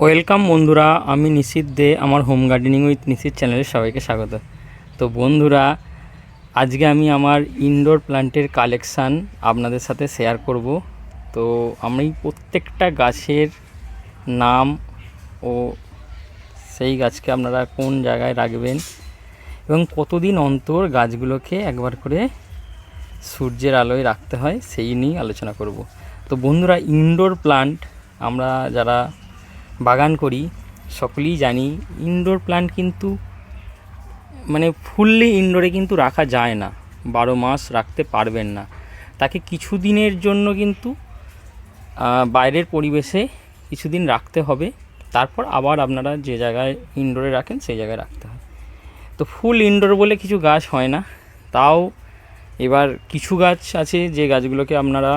Welcome বন্ধুরা, আমি নিশিত দে, আমার হোম গার্ডেনিং উইথ নিশিত চ্যানেলে সবাইকে স্বাগত। তো বন্ধুরা, আজকে আমি আমার ইনডোর প্ল্যান্টের কালেকশান আপনাদের সাথে শেয়ার করব। তো আমি প্রত্যেকটা গাছের নাম ও সেই গাছকে আপনারা কোন জায়গায় রাখবেন এবং কতদিন অন্তর গাছগুলোকে একবার করে সূর্যের আলোয় রাখতে হয়, সেই নিয়ে আলোচনা করব। তো বন্ধুরা ইনডোর প্লান্ট আমরা যারা বাগান করি, সকলেই জানি ইনডোর প্লান্ট কিন্তু মানে ফুললি ইনডোরে কিন্তু রাখা যায় না, বারো মাস রাখতে পারবেন না। তাকে কিছু দিনের জন্য কিন্তু বাইরের পরিবেশে কিছুদিন রাখতে হবে, তারপর আবার আপনারা যে জায়গায় ইনডোরে রাখেন সেই জায়গায় রাখতে হয়। তো ফুল ইনডোর বলে কিছু গাছ হয় না, তাও এবার কিছু গাছ আছে যে গাছগুলোকে আপনারা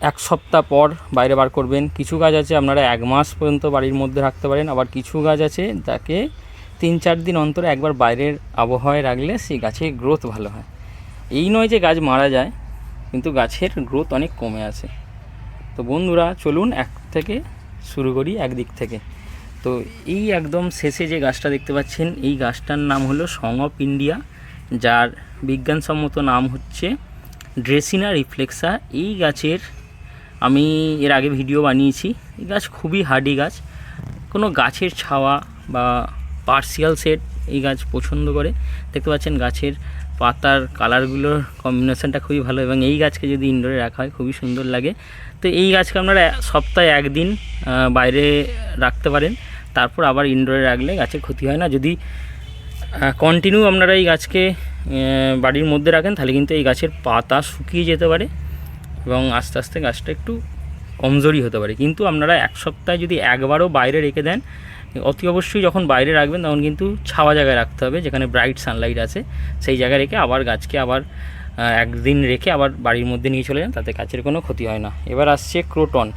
এক সপ্তাহ পর বাইরে বার করবেন। কিছু গাছ আছে আপনারা এক মাস পর্যন্ত বাড়ির মধ্যে রাখতে পারেন। আবার কিছু গাছ আছে তাকে তিন চার দিন অন্তর একবার বাইরের আবহাওয়ায় রাখলে সেই গাছের গ্রোথ ভালো হয়। এই নয় যে গাছ মারা যায়, কিন্তু গাছের গ্রোথ অনেক কমে আসে তো বন্ধুরা, চলুন এক থেকে শুরু করি একদিক থেকে। তো এই একদম শেষে যে গাছটা দেখতে পাচ্ছেন, এই গাছটার নাম হলো সং অফ ইন্ডিয়া। যার বিজ্ঞানসম্মত নাম হচ্ছে ড্রেসিনা রিফ্লেক্সা। এই গাছের আমি এর আগে ভিডিও বানিয়েছি। এই গাছ খুবই হার্ডি গাছ। কোনো গাছের ছাওয়া বা পার্সিয়াল সেট এই গাছ পছন্দ করে। দেখতে পাচ্ছেন গাছের পাতার কালারগুলোর কম্বিনেশনটা খুবই ভালো এবং এই গাছকে যদি ইনডোরে রাখা হয়, খুবই সুন্দর লাগে। তো এই গাছকে আপনারা সপ্তাহে একদিন বাইরে রাখতে পারেন। তারপর আবার ইনডোরে রাখলে গাছের ক্ষতি হয় না। যদি কন্টিনিউ আপনারা এই গাছকে বাড়ির মধ্যে রাখেন, তাহলে কিন্তু এই গাছের পাতা শুকিয়ে যেতে পারে। এবং আস্তে আস্তে গাছটা একটু কমজোরি হতে পারে। কিন্তু আপনারা এক সপ্তাহে যদি একবারও বাইরে রেখে দেন, অতি অবশ্যই যখন বাইরে রাখবেন তখন কিন্তু ছাওয়া জায়গায় রাখতে হবে, যেখানে ব্রাইট সানলাইট আছে। সেই জায়গায় রেখে আবার গাছকে আবার একদিন রেখে আবার বাড়ির মধ্যে নিয়ে চলে যান, তাতে গাছের কোনো ক্ষতি হয় না। এবার আসছে ক্রোটন।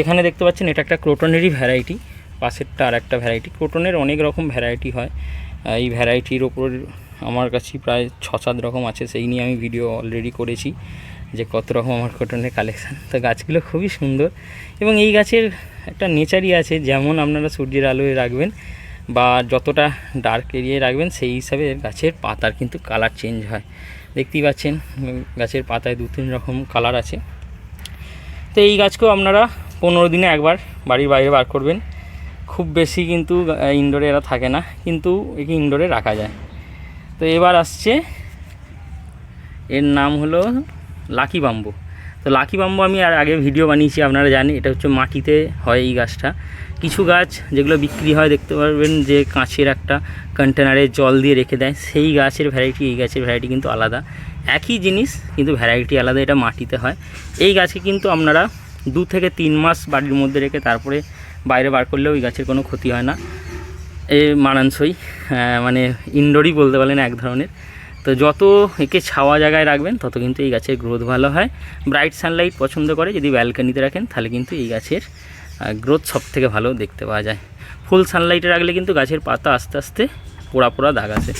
এখানে দেখতে পাচ্ছেন এটা একটা ক্রোটনেরই ভ্যারাইটি, পাশেরটা আর একটা ভ্যারাইটি। ক্রোটনের অনেক রকম ভ্যারাইটি হয়। এই ভ্যারাইটির ওপর আমার কাছে প্রায় ছ সাত রকম আছে, সেই নিয়ে আমি ভিডিও অলরেডি করেছি। যে কত রকম আমার কটনের কালেকশান তো গাছগুলো খুবই সুন্দর এবং এই গাছের একটা নেচারই আছে, যেমন আপনারা সূর্যের আলোয় রাখবেন বা যতটা ডার্ক এরিয়ায় রাখবেন, সেই হিসাবে গাছের পাতার কিন্তু কালার চেঞ্জ হয়। দেখতেই পাচ্ছেন গাছের পাতায় দু তিন রকম কালার আছে। তো এই গাছকেও আপনারা পনেরো দিনে একবার বাড়ির বাইরে বার করবেন। খুব বেশি কিন্তু ইনডোরে এরা থাকে না, কিন্তু একে ইনডোরে রাখা যায়। তো এবার আসছে, এর নাম হলো লাকি বাম্বু। তো লাকি বাম্বু আমি আর আগে ভিডিও বানিয়েছি, আপনারা জানেন, এটা হচ্ছে মাটিতে হয় এই গাছটা। কিছু গাছ যেগুলো বিক্রি হয়, দেখতে পারবেন যে কাঁচের একটা কন্টেনারে জল দিয়ে রেখে দেয়, সেই গাছের ভ্যারাইটি এই গাছের ভ্যারাইটি কিন্তু আলাদা। একই জিনিস, কিন্তু ভ্যারাইটি আলাদা, এটা মাটিতে হয়। এই গাছকে কিন্তু আপনারা দু থেকে তিন মাস বাড়ির মধ্যে রেখে তারপরে বাইরে বার করলেও ওই গাছের কোনো ক্ষতি হয় না। এ মানানসই মানে ইনডোরই বলতে পারেন এক ধরনের। তো যত একে ছাওয়া জায়গায় রাখবেন, তত কিন্তু এই গাছের গ্রোথ ভালো হয়। ব্রাইট সানলাইট পছন্দ করে, যদি ব্যালকানিতে রাখেন, তাহলে কিন্তু এই গাছের গ্রোথ সব থেকে ভালো দেখতে পাওয়া যায়। ফুল সানলাইটে রাখলে কিন্তু গাছের পাতা আস্তে আস্তে পোড়া পোড়া দাগ আসে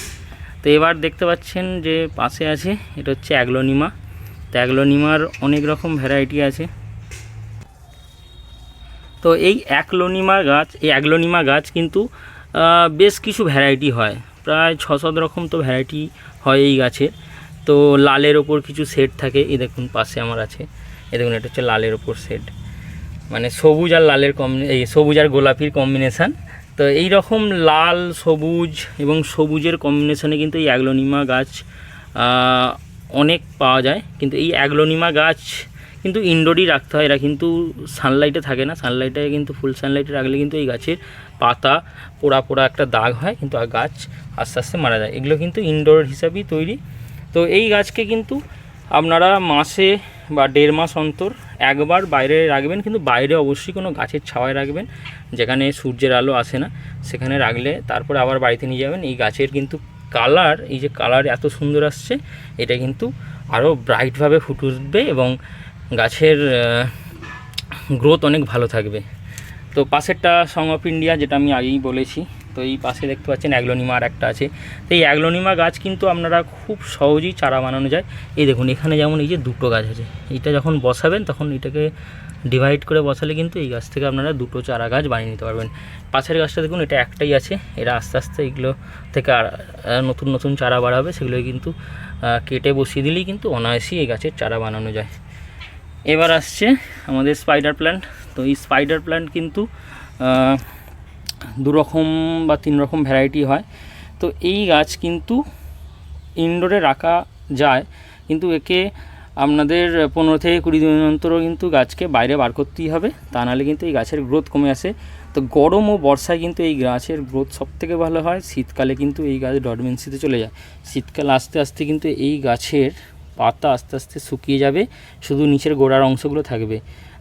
তো এবার দেখতে পাচ্ছেন যে পাশে আছে, এটা হচ্ছে অ্যাগ্লোনিমা। তো অ্যাগ্লোনিমার অনেক রকম ভ্যারাইটি আছে। তো এই অ্যাকলোনিমা গাছ, এই অ্যাগ্লোনিমা গাছ কিন্তু বেশ কিছু ভ্যারাইটি হয়। প্রায় ছ সাত রকম তো ভ্যারাইটি হয় এই গাছে। তো লালের ওপর কিছু সেট থাকে, এই দেখুন পাশে আমার আছে। এই দেখুন, এটা হচ্ছে লালের ওপর সেট মানে সবুজ আর লালের কম্বিনে এই সবুজ আর গোলাপির কম্বিনেশান তো এই রকম লাল, সবুজ এবং সবুজের কম্বিনেশনে কিন্তু এই অ্যাগ্লোনিমা গাছ অনেক পাওয়া যায়। কিন্তু এই অ্যাগ্লোনিমা গাছ কিন্তু ইনডোরই রাখতে হয়। এরা কিন্তু সানলাইটে থাকে না। সানলাইটে কিন্তু ফুল সানলাইটে রাখলে কিন্তু এই গাছের পাতা পোড়া পোড়া একটা দাগ হয় কিন্তু আর গাছ আস্তে আস্তে মারা যায়। এগুলো কিন্তু ইনডোর হিসাবেই তৈরি। তো এই গাছকে কিন্তু আপনারা মাসে বা দেড় মাস অন্তর একবার বাইরে রাখবেন, কিন্তু বাইরে অবশ্যই কোনো গাছের ছাওয়ায় রাখবেন, যেখানে সূর্যের আলো আসে না। সেখানে রাখলে তারপরে আবার বাড়িতে নিয়ে যাবেন। এই গাছের কিন্তু কালার, এই যে কালার এত সুন্দর আসছে, এটা কিন্তু আরও ব্রাইটভাবে ফুটে উঠবে এবং গাছের গ্রোথ অনেক ভালো থাকবে। তো পাশেরটা সং অফ ইন্ডিয়া যেটা আমি আগেই বলেছি, তো এই পাশে দেখতে পাচ্ছেন অ্যাগ্লোনিমা আর একটা আছে। তো এই অ্যাগ্লোনিমা গাছ কিন্তু আপনারা খুব সহজেই চারা বানানো যায়। এই দেখুন, এখানে যেমন এই যে দুটো গাছ আছে, এইটা যখন বসাবেন তখন এটাকে ডিভাইড করে বসালে কিন্তু এই গাছ থেকে আপনারা দুটো চারা গাছ বানিয়ে নিতে পারবেন। পাশের গাছটা দেখুন, এটা একটাই আছে, এরা আস্তে আস্তে এগুলো থেকে আর নতুন নতুন চারা বাড়াবে, সেগুলো কিন্তু কেটে বসিয়ে দিলেই কিন্তু অনায়াসেই এই গাছের চারা বানানো যায়। এবার আসছে আমাদের স্পাইডার প্ল্যান্ট তো এই স্পাইডার প্ল্যান্ট কিন্তু আহ, দু রকম বা তিন রকম ভ্যারাইটি হয়। তো এই গাছ কিন্তু ইনডোরে রাখা যায় কিন্তু একে আপনাদের পনেরো থেকে কুড়ি দিন অন্তরও কিন্তু গাছকে বাইরে বার করতেই হবে তা নাহলে কিন্তু এই গাছের গ্রোথ কমে আসে। তো গরম ও বর্ষায় কিন্তু এই গাছের গ্রোথ সব থেকে ভালো হয় শীতকালে কিন্তু এই গাছ ডরমেন্সিতে চলে যায়। শীতকাল আস্তে আস্তে কিন্তু এই গাছের পাতা আস্তে আস্তে শুকিয়ে যাবে শুধু নিচের গোড়ার অংশগুলো থাকবে।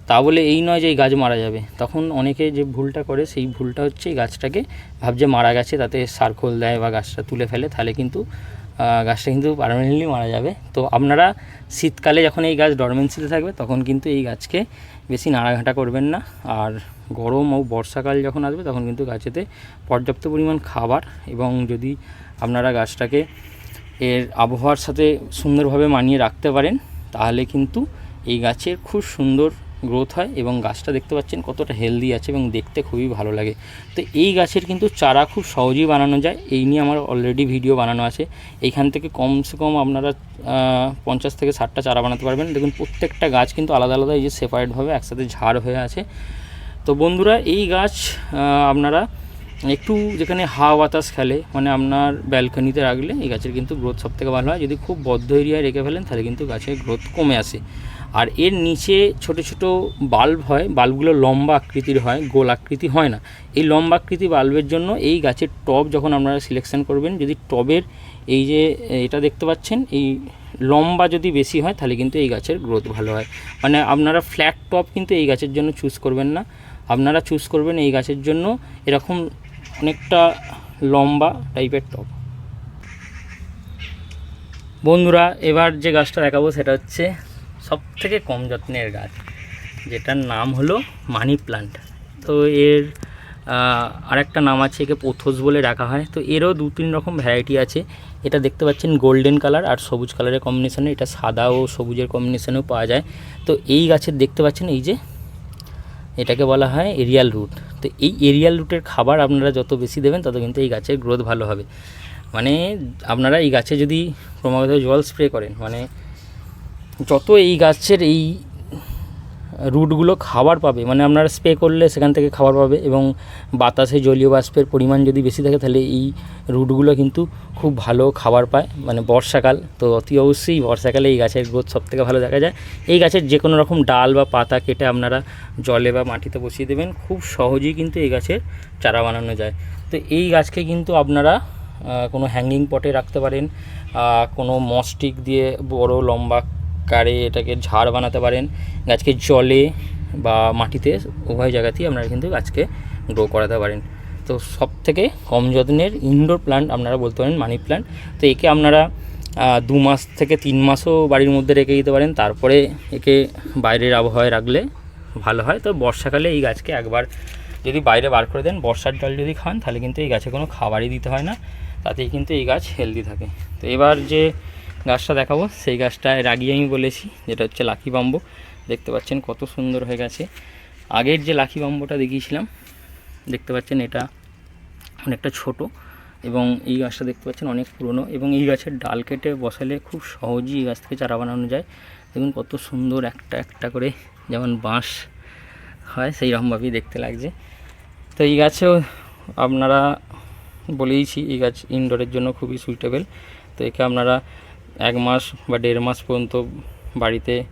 তা বলে এই নয় যে এই গাছ মারা যাবে। তখন অনেকে যে ভুলটা করে, সেই ভুলটা হচ্ছে এই গাছটাকে ভাবছে মারা গেছে, তাতে সার্কোল দেয় বা গাছটা তুলে ফেলে, তাহলে কিন্তু গাছটা কিন্তু পারমানেন্টলি মারা যাবে। তো আপনারা শীতকালে যখন এই গাছ ডরমেন্সিতে থাকবে, তখন কিন্তু এই গাছকে বেশি নাড়াঘাটা করবেন না। আর গরম ও বর্ষাকাল যখন আসবে, তখন কিন্তু গাছেতে পর্যাপ্ত পরিমাণ খাবার এবং যদি আপনারা গাছটাকে এর আবহাওয়ার সাথে সুন্দরভাবে মানিয়ে রাখতে পারেন, তাহলে কিন্তু এই গাছের খুব সুন্দর গ্রোথ হয় এবং গাছটা দেখতে পাচ্ছেন কতটা হেলদি আছে এবং দেখতে খুবই ভালো লাগে। তো এই গাছের কিন্তু চারা খুব সহজেই বানানো যায়। এই নিয়ে আমার অলরেডি ভিডিও বানানো আছে। এইখান থেকে কমসে কম আপনারা পঞ্চাশ থেকে ষাটটা চারা বানাতে পারবেন। দেখুন, প্রত্যেকটা গাছ কিন্তু আলাদা আলাদা, এই যে সেপারেটভাবে একসাথে ঝাড় হয়ে আছে। তো বন্ধুরা, এই গাছ আপনারা একটু যেখানে হাওয়া বাতাস খেলে মানে আপনার ব্যালকনিতে রাখলে এই গাছের কিন্তু গ্রোথ সব থেকে ভালো হয়। যদি খুব বদ্ধ এরিয়ায় রেখে ফেলেন, তাহলে কিন্তু গাছের গ্রোথ কমে আসে। আর এর নিচে ছোট ছোট বাল্ব হয়, বাল্বগুলো লম্বা আকৃতির হয়, গোল আকৃতি হয় না। এই লম্বা আকৃতি বাল্বের জন্য এই গাছের টব যখন আপনারা সিলেকশন করবেন, যদি টবের এই যে, এটা দেখতে পাচ্ছেন, এই লম্বা যদি বেশি হয়, তাহলে কিন্তু এই গাছের গ্রোথ ভালো হয়। মানে আপনারা ফ্ল্যাট টপ কিন্তু এই গাছের জন্য চুজ করবেন না। আপনারা চুজ করবেন এই গাছের জন্য এরকম অনেকটা লম্বা টাইপের টব। বন্ধুরা, এবার যে গাছটা দেখাবো, সেটা হচ্ছে সব থেকে কম যত্নের গাছ, যেটার নাম হলো মানি প্লান্ট। তো এর আরেকটা নাম আছে একে পোথোস বলে রাখা হয়। তো এরও দু তিন রকম ভ্যারাইটি আছে। এটা দেখতে পাচ্ছেন গোল্ডেন কালার আর সবুজ কালারের কম্বিনেশনে। এটা সাদা ও সবুজের কম্বিনেশনেও পাওয়া যায়। তো এই গাছের দেখতে পাচ্ছেন এই যে, এটাকে বলা হয় এরিয়াল রুট। তো এই এরিয়াল রুটের খাবার আপনারা যত বেশি দেবেন, তত কিন্তু এই গাছের গ্রোথ ভালো হবে। মানে আপনারা এই গাছে যদি ক্রমাগত জল স্প্রে করেন মানে যত এই গাছের এই রুটগুলো খাবার পাবে মানে আপনারা স্প্রে করলে সেখান থেকে খাবার পাবে এবং বাতাসে জলীয় বাষ্পের পরিমাণ যদি বেশি থাকে তাহলে এই রুটগুলো কিন্তু খুব ভালো খাবার পায় মানে বর্ষাকাল। তো অতি অবশ্যই বর্ষাকালে এই গাছের গ্রোথ সব থেকে ভালো দেখা যায়। এই গাছের যে কোনো রকম ডাল বা পাতা কেটে আপনারা জলে বা মাটিতে বসিয়ে দেবেন, খুব সহজেই কিন্তু এই গাছের চারা বানানো যায়। তো এই গাছকে কিন্তু আপনারা কোনো হ্যাঙ্গিং পটে রাখতে পারেন কোনো মস্টিক দিয়ে বড় লম্বা কারে এটাকে ঝাড় বানাতে পারেন। গাছকে জলে বা মাটিতে উভয় জায়গাতেই আপনারা কিন্তু গাছকে গ্রো করাতে পারেন। তো সব থেকে কম যত্নের ইনডোর প্ল্যান্ট আপনারা বলতে পারেন, মানি প্ল্যান্ট তো একে আপনারা দু মাস থেকে তিন মাসও বাড়ির মধ্যে রেখে দিতে পারেন। তারপরে একে বাইরের আবহাওয়ায় রাখলে ভালো হয়। তো বর্ষাকালে এই গাছকে একবার যদি বাইরে বার করে দেন, বর্ষার জল যদি খান, তাহলে কিন্তু এই গাছে কোনো খাবারই দিতে হয় না। তাতেই কিন্তু এই গাছ হেলদি থাকে। তো এবার যে গাছটা দেখাবো। সেই গাছটা এর আমি বলেছি, যেটা হচ্ছে লাকি বাম্বো। দেখতে পাচ্ছেন কত সুন্দর হয়ে গেছে। আগের যে লাকি বাম্বোটা দেখিয়েছিলাম, দেখতে পাচ্ছেন এটা অনেকটা ছোট এবং এই গাছটা দেখতে পাচ্ছেন অনেক পুরনো এবং এই গাছের ডাল কেটে বসালে খুব সহজেই এই গাছ থেকে চারা বানানো যায়। দেখুন কত সুন্দর একটা একটা করে যেমন বাঁশ হয় সেই রকমভাবেই দেখতে লাগছে। তো এই গাছেও আপনারা বলেইছি, এই গাছ ইনডোরের জন্য খুবই সুইটেবল তো একে আপনারা এক মাস বা দেড় মাস পর্যন্ত বাড়িতে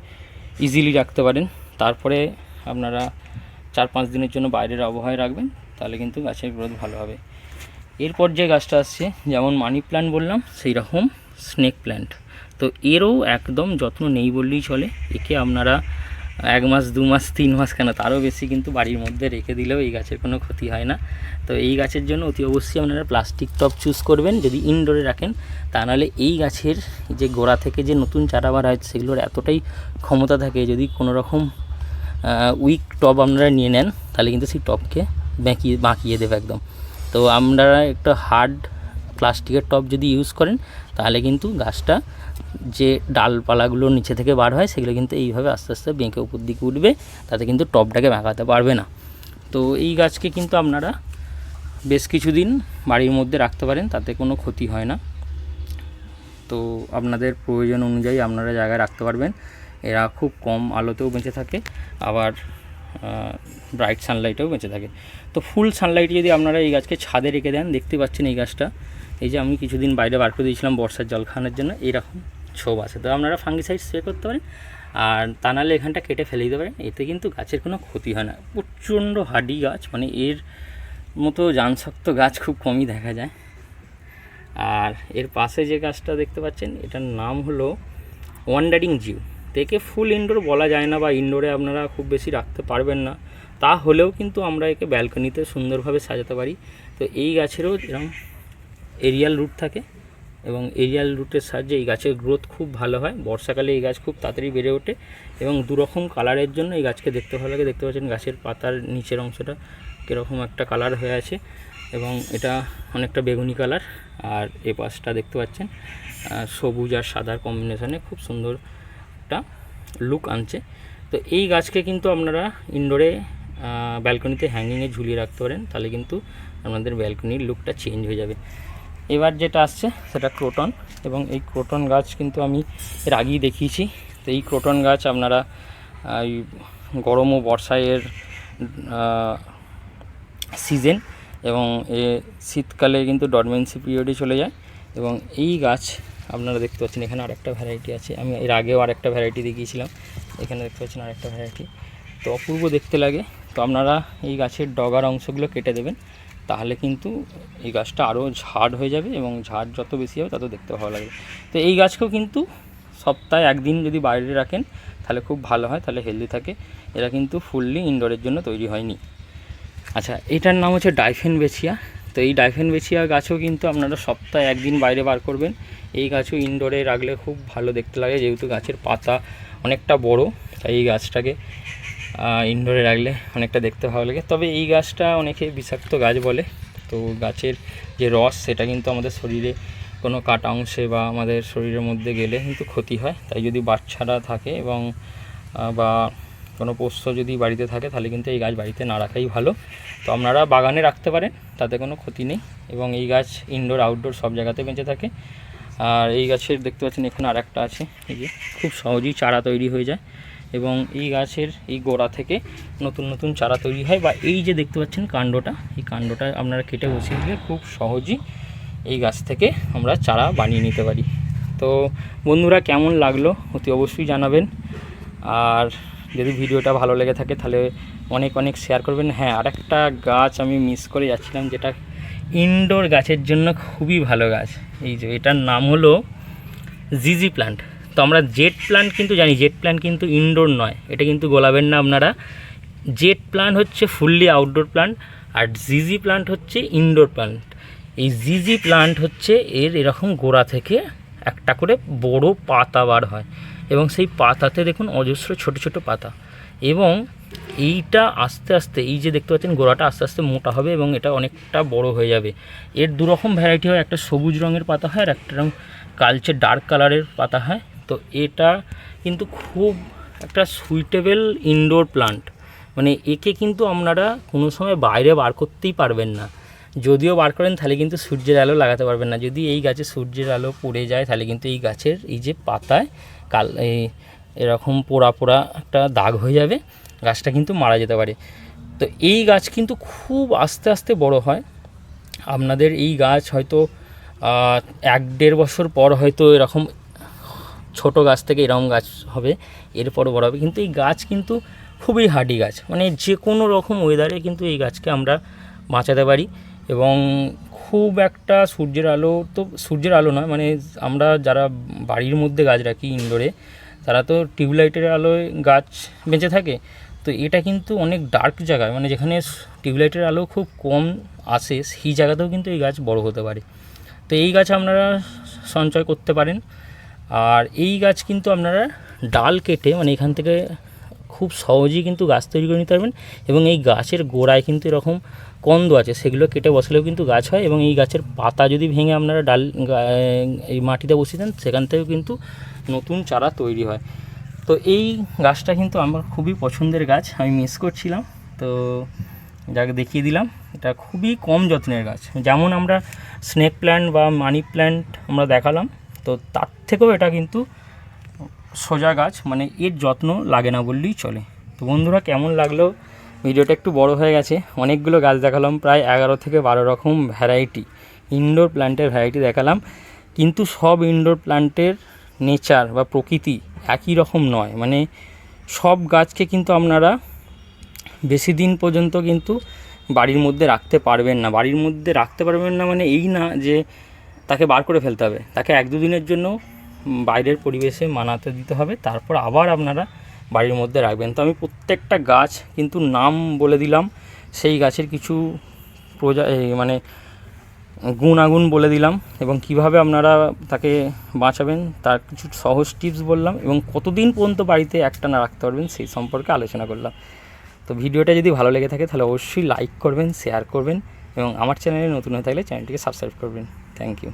ইজিলি রাখতে পারেন। তারপরে আপনারা চার পাঁচ দিনের জন্য বাইরের আবহাওয়ায় রাখবেন, তাহলে কিন্তু গাছের গ্রোথ ভালো হবে। এরপর যে গাছটা আসছে, যেমন মানি প্ল্যান্ট বললাম, সেই রকম স্নেক প্ল্যান্ট তো এরও একদম যত্ন নেই বললেই চলে। একে আপনারা এক মাস, দু মাস, তিন মাস কেন? তারও বেশি কিন্তু বাড়ির মধ্যে রেখে দিলেও এই গাছের কোনো ক্ষতি হয় না। তো এই গাছের জন্য অতি অবশ্যই আপনারা প্লাস্টিক টব চুজ করবেন, যদি ইনডোরে রাখেন, তা নাহলে এই গাছের যে গোড়া থেকে যে নতুন চারা বার হয়, সেগুলোর এতটাই ক্ষমতা থাকে, যদি কোনো রকম উইক টব আপনারা নিয়ে নেন, তাহলে কিন্তু সেই টবকে বাঁকিয়ে বাঁকিয়ে দেবে একদম। তো আপনারা একটা হার্ড প্লাস্টিকের টব যদি ইউজ করেন, তাহলে কিন্তু গাছটা যে ডালপালাগুলো নিচে থেকে বার হয়, সেগুলো কিন্তু এইভাবে আস্তে আস্তে বেঁকে উপর দিকে উঠবে, তাতে কিন্তু টবটাকে বাঁকাতে পারবে না। তো এই গাছকে কিন্তু আপনারা বেশ কিছুদিন বাড়ির মধ্যে রাখতে পারেন, তাতে কোনো ক্ষতি হয় না। তো আপনাদের প্রয়োজন অনুযায়ী আপনারা জায়গায় রাখতে পারবেন। এরা খুব কম আলোতেও বেঁচে থাকে, আবার ব্রাইট সানলাইটেও বেঁচে থাকে। তো ফুল সানলাইটে যদি আপনারা এই গাছকে ছাদে রেখে দেন, দেখতে পাচ্ছেন এই গাছটা। এই যে আমি কিছুদিন বাইরে বার করে দিয়েছিলাম বর্ষার জল খাওয়ানোর জন্য, এইরকম ছোপ আছে। তো আপনারা ফাঙ্গিসাইড স্প্রে করতে পারেন, আর তা নাহলে এখানটা কেটে ফেলে দিতে পারেন, এতে কিন্তু গাছের কোনো ক্ষতি হয় না। প্রচণ্ড হাডি গাছ মানে এর মতো জানশক্ত গাছ খুব কমই দেখা যায়। আর এর পাশে যে গাছটা দেখতে পাচ্ছেন, এটার নাম হলো ওয়ান্ডারিং জিউ তো ফুল ইনডোর বলা যায় না বা ইনডোরে আপনারা খুব বেশি রাখতে পারবেন না। তা হলেও কিন্তু আমরা একে ব্যালকনিতে সুন্দরভাবে সাজাতে পারি। তো এই গাছেরও এরকম এরিয়াল রুট থাকে এবং এরিয়াল রুটের সাহায্যে এই গাছের গ্রোথ খুব ভালো হয়। বর্ষাকালে এই গাছ খুব তাড়াতাড়ি বেড়ে ওঠে এবং দুরকম কালারের জন্য এই গাছকে দেখতে ভালো লাগে। দেখতে পাচ্ছেন গাছের পাতার নিচের অংশটা কীরকম একটা কালার হয়ে আছে এবং এটা অনেকটা বেগুনি কালার। আর এ পাশটা দেখতে পাচ্ছেন সবুজ আর সাদার কম্বিনেশনে খুব সুন্দর একটা লুক আনছে। তো এই গাছকে কিন্তু আপনারা ইনডোরে ব্যালকনিতে হ্যাঙ্গিংয়ে ঝুলিয়ে রাখতে পারেন। তাহলে কিন্তু আপনাদের ব্যালকনির লুকটা চেঞ্জ হয়ে যাবে। এবার যেটা আসছে সেটা ক্রোটন এবং এই ক্রোটন গাছ কিন্তু আমি এর আগেই দেখিয়েছি। তো এই ক্রোটন গাছ আপনারা এই গরম ও বর্ষায় এর সিজন এবং এ শীতকালে কিন্তু ডরমেন্সি পিরিয়ডে চলে যায় এবং এই গাছ আপনারা দেখতে পাচ্ছেন, এখানে আরেকটা ভ্যারাইটি আছে। আমি এর আগেও আরেকটা ভ্যারাইটি দেখিয়েছিলাম, এখানে দেখতে পাচ্ছেন আরেকটা ভ্যারাইটি তো অপূর্ব দেখতে লাগে। তো আপনারা এই গাছের ডগার অংশগুলো কেটে দেবেন। তাহলে কিন্তু এই গাছটা আরও ঝাড় হয়ে যাবে এবং ঝাড় যত বেশি হবে তত দেখতে ভালো লাগবে। তো এই গাছকেও কিন্তু সপ্তাহে একদিন যদি বাইরে রাখেন, তাহলে খুব ভালো হয়, তাহলে হেলদি থাকে। এরা কিন্তু ফুললি ইনডোরের জন্য তৈরি হয়নি। আচ্ছা এটার নাম হচ্ছে ডাইফেন বেছিয়া তো এই ডাইফেন বেছিয়া গাছও কিন্তু আপনারা সপ্তাহে একদিন বাইরে বার করবেন। এই গাছও ইনডোরে রাখলে খুব ভালো দেখতে লাগে, যেহেতু গাছের পাতা অনেকটা বড়, তাই এই গাছটাকে ইনডোরে রাখলে অনেকটা দেখতে ভালো লাগে। তবে এই গাছটা অনেকে বিষাক্ত গাছ বলে। তো গাছের যে রস, সেটা কিন্তু আমাদের শরীরে কোনো কাটা অংশে বা আমাদের শরীরের মধ্যে গেলে কিন্তু ক্ষতি হয়। তাই যদি বাচ্চারা থাকে এবং বা কোনো পোষ্য যদি বাড়িতে থাকে, তাহলে কিন্তু এই গাছ বাড়িতে না রাখাই ভালো। তো আপনারা বাগানে রাখতে পারেন, তাতে কোনো ক্ষতি নেই। এবং এই গাছ ইনডোর, আউটডোর সব জায়গাতে বেঁচে থাকে। আর এই গাছের দেখতে পাচ্ছেন, এখানে আরেকটা আছে। এই যে খুব সহজেই চারা তৈরি হয়ে যায়। এবং এই গাছের এই গোড়া থেকে নতুন নতুন চারা তৈরি হয় বা এই যে দেখতে পাচ্ছেন কাণ্ডটা, এই কাণ্ডটা আপনারা কেটে বসিয়ে দিলে খুব সহজেই এই গাছ থেকে আমরা চারা বানিয়ে নিতে পারি। তো বন্ধুরা কেমন লাগল অতি অবশ্যই জানাবেন। আর যদি ভিডিওটা ভালো লেগে থাকে তাহলে অনেক অনেক শেয়ার করবেন। হ্যাঁ আরেকটা গাছ আমি মিস করে যাচ্ছিলাম যেটা ইনডোর গাছের জন্য খুবই ভালো গাছ। এই যে এটার নাম হলো জিজি প্ল্যান্ট তো আমরা জেট প্ল্যান্ট কিন্তু জানি জেট প্ল্যান্ট কিন্তু ইনডোর নয়, এটা কিন্তু গোলাবেন না আপনারা। জেট প্ল্যান্ট হচ্ছে ফুললি আউটডোর প্ল্যান্ট আর জিজি প্ল্যান্ট হচ্ছে ইনডোর প্ল্যান্ট এই জিজি প্ল্যান্ট হচ্ছে এর এরকম গোড়া থেকে একটা করে বড় পাতা বার হয়, এবং সেই পাতাতে দেখুন অজস্র ছোট ছোট পাতা। এবং এইটা আস্তে আস্তে, এই যে দেখতে পাচ্ছেন গোড়াটা আস্তে আস্তে মোটা হবে এবং এটা অনেকটা বড় হয়ে যাবে। এর দুরকম ভ্যারাইটি হয়, একটা সবুজ রঙের পাতা হয়, আর একটা রকম কালচে ডার্ক কালারের পাতা হয়। তো এটা কিন্তু খুব একটা সুইটেবল ইনডোর প্লান্ট মানে একে কিন্তু আপনারা কোনো সময় বাইরে বার করতেই পারবেন না। যদিও বার করেন, তাহলে কিন্তু সূর্যের আলো লাগাতে পারবেন না। যদি এই গাছে সূর্যের আলো পড়ে যায়, তাহলে কিন্তু এই গাছের এই যে পাতায় কাল এই এরকম পোড়া পোড়া একটা দাগ হয়ে যাবে, গাছটা কিন্তু মারা যেতে পারে। তো এই গাছ কিন্তু খুব আস্তে আস্তে বড় হয়। আপনাদের এই গাছ হয়তো এক দেড় বছর পর হয়তো এরকম ছোট গাছ থেকে এরকম গাছ হবে এরপর বড় হবে। কিন্তু এই গাছ কিন্তু খুবই হার্ডি গাছ। মানে যে কোনো রকম ওয়েদারে কিন্তু এই গাছকে আমরা বাঁচাতে পারি এবং খুব একটা সূর্যের আলো তো সূর্যের আলো নয় মানে আমরা যারা বাড়ির মধ্যে গাছ রাখি ইনডোরে তারা তো টিউবলাইটের আলোয় গাছ বেঁচে থাকে। তো এটা কিন্তু অনেক ডার্ক জায়গায় মানে যেখানে টিউবলাইটের আলো খুব কম আসে, সেই জায়গাতেও কিন্তু এই গাছ বড় হতে পারে। তো এই গাছ আপনারা সঞ্চয় করতে পারেন। আর এই গাছ কিন্তু আপনারা ডাল কেটে মানে এখান থেকে খুব সহজেই কিন্তু গাছ তৈরি করে নিতে পারবেন এবং এই গাছের গোড়ায় কিন্তু এরকম কন্দ আছে, সেগুলো কেটে বসলেও কিন্তু গাছ হয় এবং এই গাছের পাতা যদি ভেঙে আপনারা ডাল এই মাটিতে বসিয়ে দেন, সেখান থেকেও কিন্তু নতুন চারা তৈরি হয়। তো এই গাছটা কিন্তু আমার খুবই পছন্দের গাছ, আমি মিস করছিলাম। তো যাকে দেখিয়ে দিলাম, এটা খুবই কম যত্নের গাছ। যেমন আমরা স্নেক প্ল্যান্ট বা মানি প্ল্যান্ট আমরা দেখালাম তো তার থেকেও এটা কিন্তু সোজা গাছ মানে এর যত্ন লাগে না বললেই চলে। তো বন্ধুরা, কেমন লাগল? ভিডিওটা একটু বড় হয়ে গেছে। অনেকগুলো গাছ দেখালাম, প্রায় এগারো থেকে বারো রকম ভ্যারাইটি ইনডোর প্ল্যান্টের ভ্যারাইটি দেখালাম। কিন্তু সব ইনডোর প্ল্যান্টের নেচার বা প্রকৃতি একই রকম নয়। মানে সব গাছকে কিন্তু আপনারা বেশি দিন পর্যন্ত কিন্তু বাড়ির মধ্যে রাখতে পারবেন না। বাড়ির মধ্যে রাখতে পারবেন না মানে এই না যে তাকে বার করে ফেলতে হবে। তাকে এক দুদিনের জন্য বাইরের পরিবেশে মানাতে দিতে হবে। তারপর আবার আপনারা বাড়ির মধ্যে রাখবেন। তো আমি প্রত্যেকটা গাছ কিন্তু নাম বলে দিলাম। সেই গাছের কিছু প্রজা মানে গুণাগুণ বলে দিলাম এবং কীভাবে আপনারা তাকে বাঁচাবেন তার কিছু সহজ টিপস বললাম এবং কতদিন পর্যন্ত বাড়িতে একটা না রাখতে পারবেন সেই সম্পর্কে আলোচনা করলাম। তো ভিডিওটা যদি ভালো লেগে থাকে তাহলে অবশ্যই লাইক করবেন শেয়ার করবেন এবং আমার চ্যানেলে নতুন হয়ে থাকলে চ্যানেলটিকে সাবস্ক্রাইব করবেন। Thank you